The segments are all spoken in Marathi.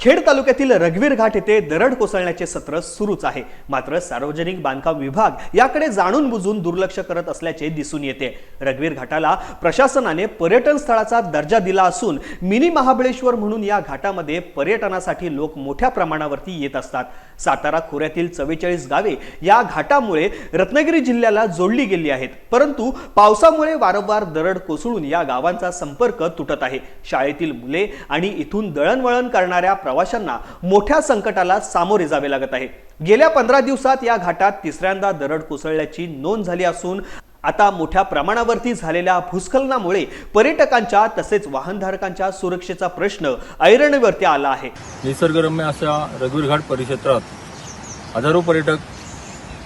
खेड तालुक्यातील रघवीर घाट येथे दरड कोसळण्याचे सत्र सुरूच आहे. मात्र सार्वजनिक बांधकाम विभाग याकडे जाणून बुजून दुर्लक्ष करत असल्याचे दिसून येते. रघवीर घाटाला प्रशासनाने पर्यटन स्थळाचा दर्जा दिला असून मिनी महाबळेश्वर म्हणून या घाटामध्ये पर्यटनासाठी लोक मोठ्या प्रमाणावरती येत असतात. सातारा खोऱ्यातील चव्वेचाळीस गावे या घाटामुळे रत्नागिरी जिल्ह्याला जोडली गेली आहेत. परंतु पावसामुळे वारंवार दरड कोसळून या गावांचा संपर्क तुटत आहे. शाळेतील मुले आणि इथून दळणवळण करणाऱ्या प्रवाशांना मोठ्या संकटाला सामोरे जावे लागत आहे. गेल्या पंधरा दिवसात या घाटात तिसऱ्यांदा दरड कोसळल्याची नोंद झाली असून आता मोठ्या प्रमाणावरती झालेल्या भूस्खलनामुळे पर्यटकांच्या तसेच वाहनधारकांच्या सुरक्षेचा प्रश्न ऐरणीवरती आला आहे. निसर्गरम्य अशा रघुवीर घाट परिक्षेत्रात हजारो पर्यटक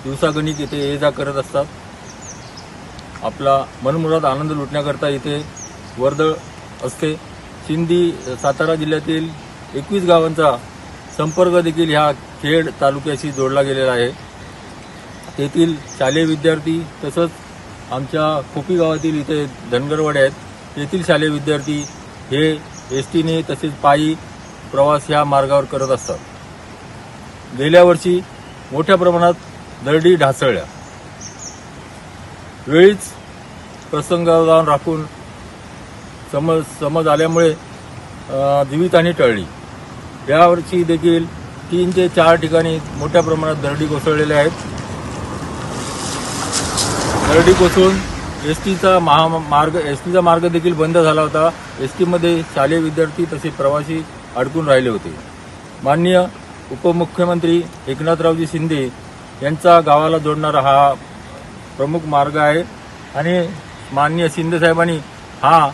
दिवसागणिक इथे ये जा करत असतात. आपला मनमुराद आनंद लुटण्याकरता इथे वर्दळ असते. सिंधी सातारा जिल्ह्यातील एकवीस गावांचा संपर्क देखील ह्या खेड तालुक्याशी जोडला गेलेला आहे. तेथील शालेय विद्यार्थी तसंच आमच्या खोपी गावातील इथे धनगरवाडे आहेत. तेथील शालेय विद्यार्थी हे एस टीने तसेच पायी प्रवास ह्या मार्गावर करत असतात. गेल्या वर्षी मोठ्या प्रमाणात दरडी ढासळल्या. वेळीच प्रसंगावर राखून समज समज आल्यामुळे जीवितहानी टळली. यावर्षी देखील तीन ते चार ठिकाणी मोठ्या प्रमाणात दरडी कोसळलेल्या आहेत. दरडी कोसळून एस टीचा महा मार्ग एस टीचा मार्ग देखील बंद झाला होता. एस टीमध्ये शालेय विद्यार्थी तसे प्रवासी अडकून राहिले होते. माननीय उपमुख्यमंत्री एकनाथरावजी शिंदे यांचा गावाला जोडणारा हा प्रमुख मार्ग आहे आणि माननीय शिंदे साहेबांनी हा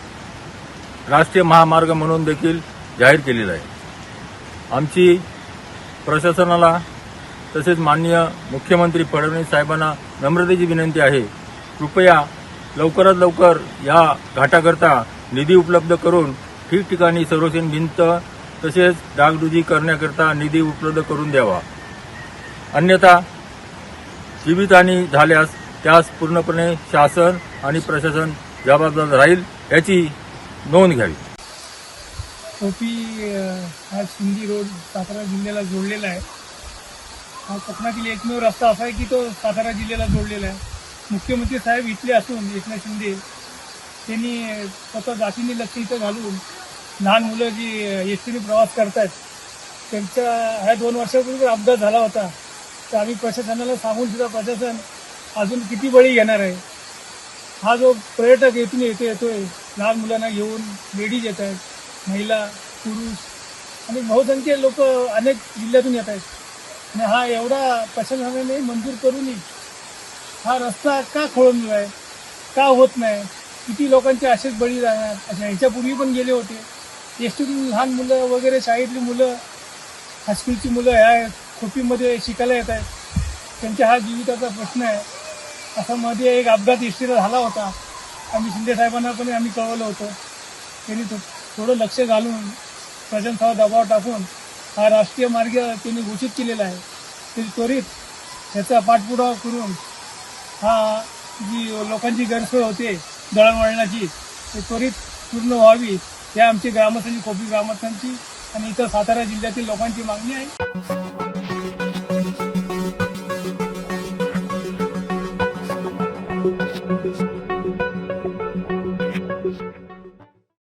राष्ट्रीय महामार्ग म्हणून देखील जाहीर केलेला आहे. आमची प्रशासनाला तसेच माननीय मुख्यमंत्री फडणवीस साहेबांना नम्रतेची विनंती आहे. कृपया लवकरात लवकर या घाटाकरता निधी उपलब्ध करून ठिकठिकाणी संरक्षण भिंत तसेच डागडुजी करण्याकरता निधी उपलब्ध करून द्यावा. अन्यथा जीवितहानी झाल्यास त्यास पूर्णपणे शासन आणि प्रशासन जबाबदार राहील याची नोंद घ्यावी. कोपी हा सिंधी रोड सातारा जिल्ह्याला जोडलेला आहे. हा कोकणातील एकमेव रस्ता असा आहे की तो सातारा जिल्ह्याला जोडलेला आहे. मुख्यमंत्री साहेब इथले असून एकनाथ शिंदे त्यांनी स्वतः जातीने लक्ष इथं घालून लहान मुलं जी एस टीने प्रवास करतायत त्यांचा ह्या दोन वर्षापूर्वी अपघात झाला होता तर आम्ही प्रशासनाला सांगून सुद्धा प्रशासन अजून किती बळी घेणार आहे. हा जो पर्यटक येथून येतो येतोय लहान मुलांना घेऊन लेडीज येत आहेत महिला पुरुष आणि बहुसंख्य लोक अनेक जिल्ह्यातून येत आहेत. आणि हा एवढा प्रशासनाने मंजूर करूनही हा रस्ता का खोळंबला आहे का होत नाही किती लोकांचे असेच बळी जाणार अशा ह्याच्यापूर्वी पण गेले होते. एस टीतून लहान मुलं वगैरे शाळेतली मुलं हायस्कूलची मुलं ह्या खोपीमध्ये शिकायला येत आहेत. त्यांच्या हा जीविताचा प्रश्न आहे. असा मध्ये एक अपघात एसटीला झाला होता. आम्ही शिंदेसाहेबांना पण आम्ही कळवलं होतं. त्यांनी तो थोडं लक्ष घालून प्रशासनावर दबाव टाकून हा राष्ट्रीय मार्ग त्यांनी घोषित केलेला आहे. तरी त्वरित ह्याचा पाठपुरावा करून हा जी लोकांची गैरसोय होते दळणवळणाची ते त्वरित पूर्ण व्हावी ही आमची ग्रामस्थांची खोपी ग्रामस्थांची आणि इतर सातारा जिल्ह्यातील लोकांची मागणी आहे.